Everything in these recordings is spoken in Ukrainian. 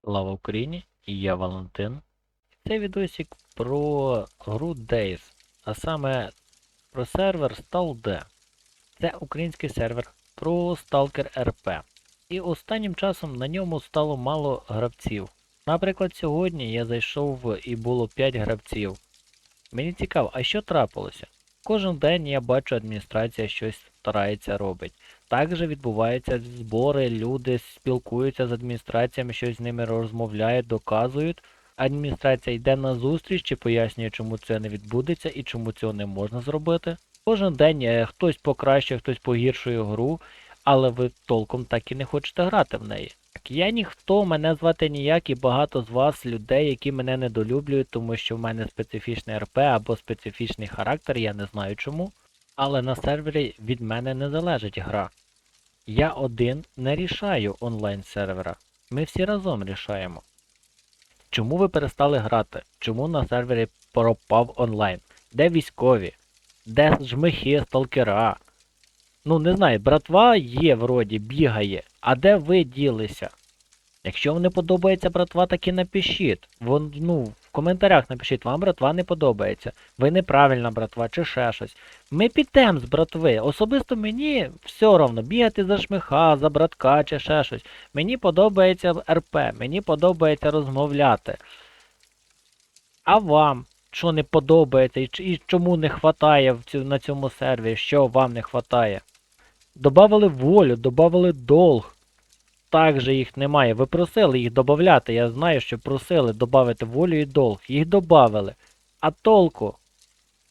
Слава Україні! Я Валентин. Це відосик про гру Days, а саме про сервер StalD. Це український сервер про Stalker RP. І останнім часом на ньому стало мало гравців. Наприклад, сьогодні я зайшов і було 5 гравців. Мені цікаво, а що трапилося? Кожен день я бачу, адміністрація щось старається робить. Також відбуваються збори, люди спілкуються з адміністраціями, щось з ними розмовляють, доказують. Адміністрація йде на зустріч чи пояснює, чому це не відбудеться і чому цього не можна зробити. Кожен день е, хтось покращує, хтось погіршує гру, але ви толком так і не хочете грати в неї. Так, Я ніхто, мене звати ніяк, і багато з вас людей, які мене недолюблюють, тому що в мене специфічний РП або специфічний характер, я не знаю чому. Але на сервері від мене не залежить гра. Я один не рішаю онлайн сервера. Ми всі разом рішаємо. Чому ви перестали грати? Чому на сервері пропав онлайн? Де військові? Де жмихи, сталкера? Ну, не знаю, братва є вроді, бігає. А де ви ділися? Якщо вам не подобається братва, так і напишіть. Вон, ну, коментарях напишіть, вам братва не подобається. Ви неправильна братва, чи ще щось. Ми підемо з братви. Особисто мені все одно бігати за шмиха, за братка чи ще щось. Мені подобається РП, мені подобається розмовляти. А вам що не подобається і, чому не хватає в цю, на цьому сервері? Що вам не хватає? Добавили волю, добавили долг. Так же їх немає. Ви просили їх додати. Я знаю, що просили додати волю і долг. Їх додали. А толку?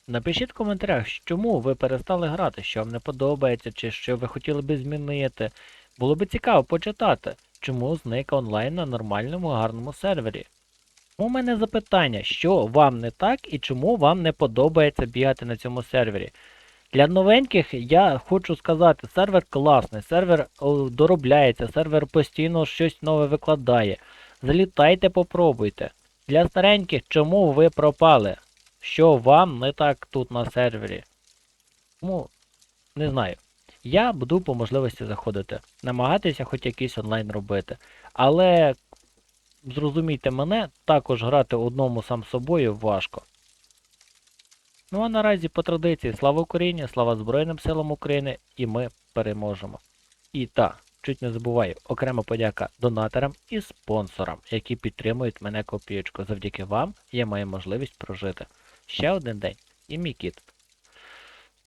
Напишіть в коментарях, чому ви перестали грати, що вам не подобається, чи що ви хотіли би змінити. Було би цікаво почитати, чому зник онлайн на нормальному гарному сервері. У мене запитання, що вам не так і чому вам не подобається бігати на цьому сервері. Для новеньких я хочу сказати, сервер класний, сервер доробляється, сервер постійно щось нове викладає. Залітайте, попробуйте. Для стареньких, чому ви пропали? Що вам не так тут на сервері? Ну, не знаю. Я буду по можливості заходити, намагатися хоч якийсь онлайн робити. Але зрозумійте мене, також грати одному сам собою важко. Ну а наразі по традиції слава Україні, слава Збройним силам України і ми переможемо. І та, чуть не забуваю, окрема подяка донаторам і спонсорам, які підтримують мене копієчку. Завдяки вам я маю можливість прожити. Ще один день, і мій кіт